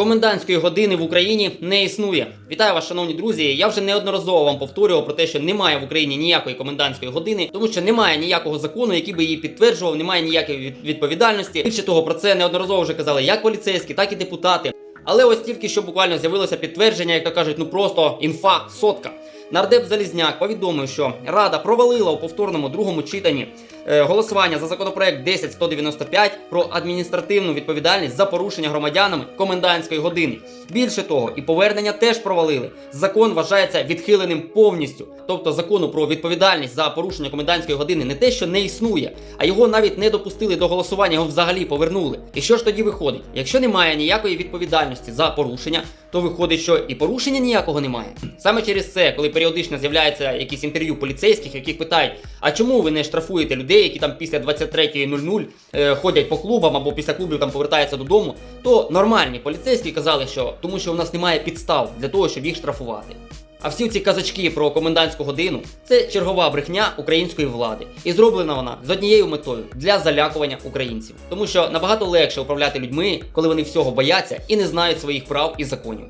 Комендантської години в Україні не існує. Вітаю вас, шановні друзі. Я вже неодноразово вам повторював про те, що немає в Україні ніякої комендантської години, тому що немає ніякого закону, який би її підтверджував, немає ніякої відповідальності. Більше того, про це неодноразово вже казали як поліцейські, так і депутати. Але ось тільки що буквально з'явилося підтвердження, як то кажуть, ну просто інфа сотка. Нардеп Залізняк повідомив, що Рада провалила у повторному другому читанні е, голосування за законопроект 10195 про адміністративну відповідальність за порушення громадянами комендантської години. Більше того, і повернення теж провалили. Закон вважається відхиленим повністю. Тобто закону про відповідальність за порушення комендантської години не те, що не існує, а його навіть не допустили до голосування, його взагалі повернули. І що ж тоді виходить? Якщо немає ніякої відповідальності за порушення, то виходить, що і порушення ніякого немає. Саме через це, коли періодично з'являються якісь інтерв'ю поліцейських, яких питають, а чому ви не штрафуєте людей, які там після 23.00 е, ходять по клубам або після клубів там повертаються додому, то нормальні поліцейські казали, що тому що у нас немає підстав для того, щоб їх штрафувати. А всі ці казачки про комендантську годину це чергова брехня української влади, і зроблена вона з однією метою для залякування українців, тому що набагато легше управляти людьми, коли вони всього бояться і не знають своїх прав і законів.